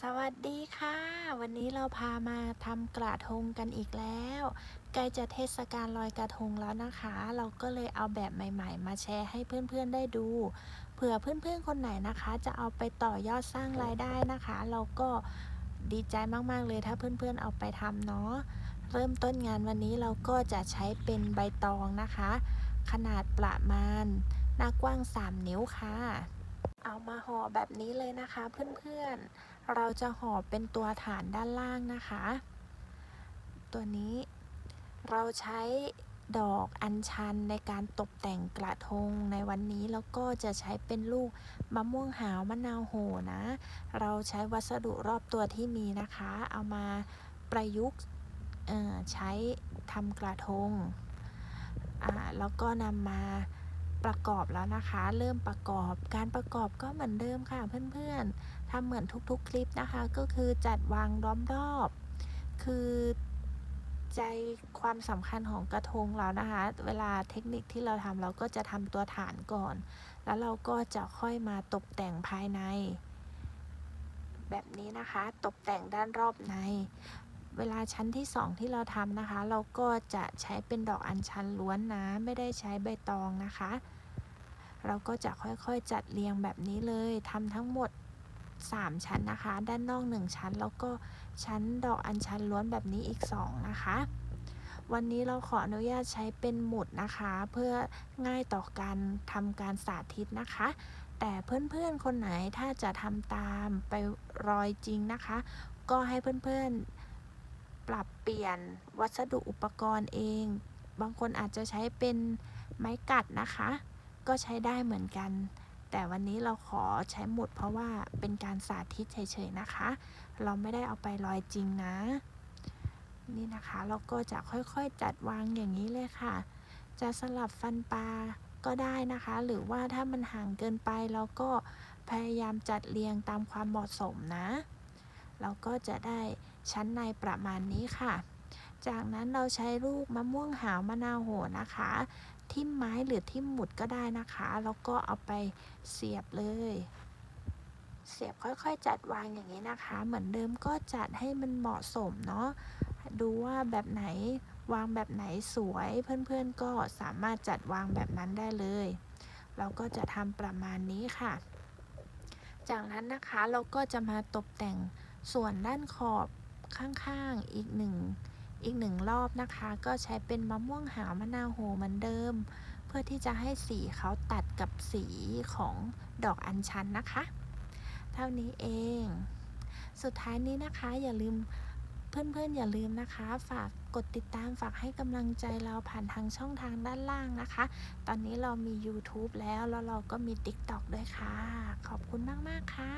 สวัสดีค่ะ วันนี้เราพามาทำกระทงกันอีกแล้วใกล้จะเทศกาลลอยกระทงแล้วนะคะ เราก็เลยเอาแบบใหม่ ๆ มาแชร์ให้เพื่อนๆได้ดูเผื่อเพื่อนๆคนไหนนะคะ จะเอาไปต่อยอดสร้างรายได้นะคะ เราก็ดีใจมากๆเลยถ้าเพื่อนๆเอาไปทำเนาะเริ่มต้นงานวันนี้เราก็จะใช้เป็นใบตองนะคะ ขนาดประมาณหน้ากว้าง 3 นิ้วค่ะ เอามาห่อแบบนี้เลยนะคะเพื่อนๆ เราจะห่อเป็นตัวฐานด้านล่างนะคะ ตัวนี้เราใช้ดอกอัญชันในการตกแต่งกระทงในวันนี้แล้วก็จะใช้เป็นลูกมะม่วงหาวมะนาวโหนะ เราใช้วัสดุรอบตัวที่มีนะคะ เอามาประยุกต์ใช้ทำกระทงแล้วก็นำมา ประกอบแล้วนะคะ เริ่มประกอบ การประกอบก็เหมือนเดิมค่ะเพื่อนๆทำเหมือนทุกๆคลิปนะคะ ก็คือจัดวางล้อมรอบ คือใจความสำคัญของกระทงเรานะคะ เวลาเทคนิคที่เราทำเราก็จะทำตัวฐานก่อน แล้วเราก็จะค่อยมาตกแต่งภายใน แบบนี้นะคะ ตกแต่งด้านรอบใน เวลาชั้นที่สองที่เราทำนะคะ เราก็จะใช้เป็นดอกอัญชันล้วนนะ ไม่ได้ใช้ใบตองนะคะ เราก็จะค่อยๆจัดเรียงแบบนี้เลยทำทั้งหมด 3 ชั้นนะคะ ด้านนอก 1 ชั้น แล้วก็ชั้นดอกอัญชันล้วนแบบนี้อีก 2 นะคะ วันนี้เราขออนุญาตใช้เป็นหมุดนะคะ เพื่อง่ายต่อการทำการสาธิตนะคะ แต่เพื่อนๆคนไหนถ้าจะทำตามไปรอยจริงนะคะ ก็ให้เพื่อนๆปรับเปลี่ยนวัสดุอุปกรณ์เอง บางคนอาจจะใช้เป็นไม้กัดนะคะ ก็ใช้ได้เหมือนกัน แต่วันนี้เราขอใช้หมุดเพราะว่าเป็นการสาธิตเฉยๆนะคะ เราไม่ได้เอาไปลอยจริงนะ นี่นะคะเราก็จะค่อยๆจัดวางอย่างนี้เลยค่ะ จะสลับฟันปลาก็ได้นะคะ หรือว่าถ้ามันห่างเกินไปเราก็พยายามจัดเรียงตามความเหมาะสมนะ เราก็จะได้ชั้นในประมาณนี้ค่ะ จากนั้นเราใช้ลูกมะม่วงหาวมะนาวโหนะคะ ทิ่มไม้หรือทิ่มหมุดก็ได้นะคะ แล้วก็เอาไปเสียบเลย เสียบค่อยๆ จัดวางอย่างนี้นะคะ เหมือนเดิมก็จัดให้มันเหมาะสมเนาะดูว่าแบบไหนวางแบบไหนสวยเพื่อนๆก็สามารถจัดวางแบบนั้นได้เลย เราก็จะทำประมาณนี้ค่ะ จากนั้นนะคะเราก็จะมาตกแต่งส่วนด้านขอบข้างๆอีกหนึ่ง อีกหนึ่งรอบนะคะ ก็ใช้เป็นมะม่วงหาวมะนาวโหเหมือนเดิม เพื่อที่จะให้สีเขาตัดกับสีของดอกอัญชันนะคะ เท่านี้เอง สุดท้ายนี้นะคะอย่าลืมเพื่อนๆอย่าลืมนะคะ ฝากกดติดตามฝากให้กำลังใจเราผ่านทางช่องทางด้านล่างนะคะ ตอนนี้เรามี YouTube แล้วแล้วเราก็มี TikTok ด้วยค่ะ ขอบคุณมาก ๆ ค่ะ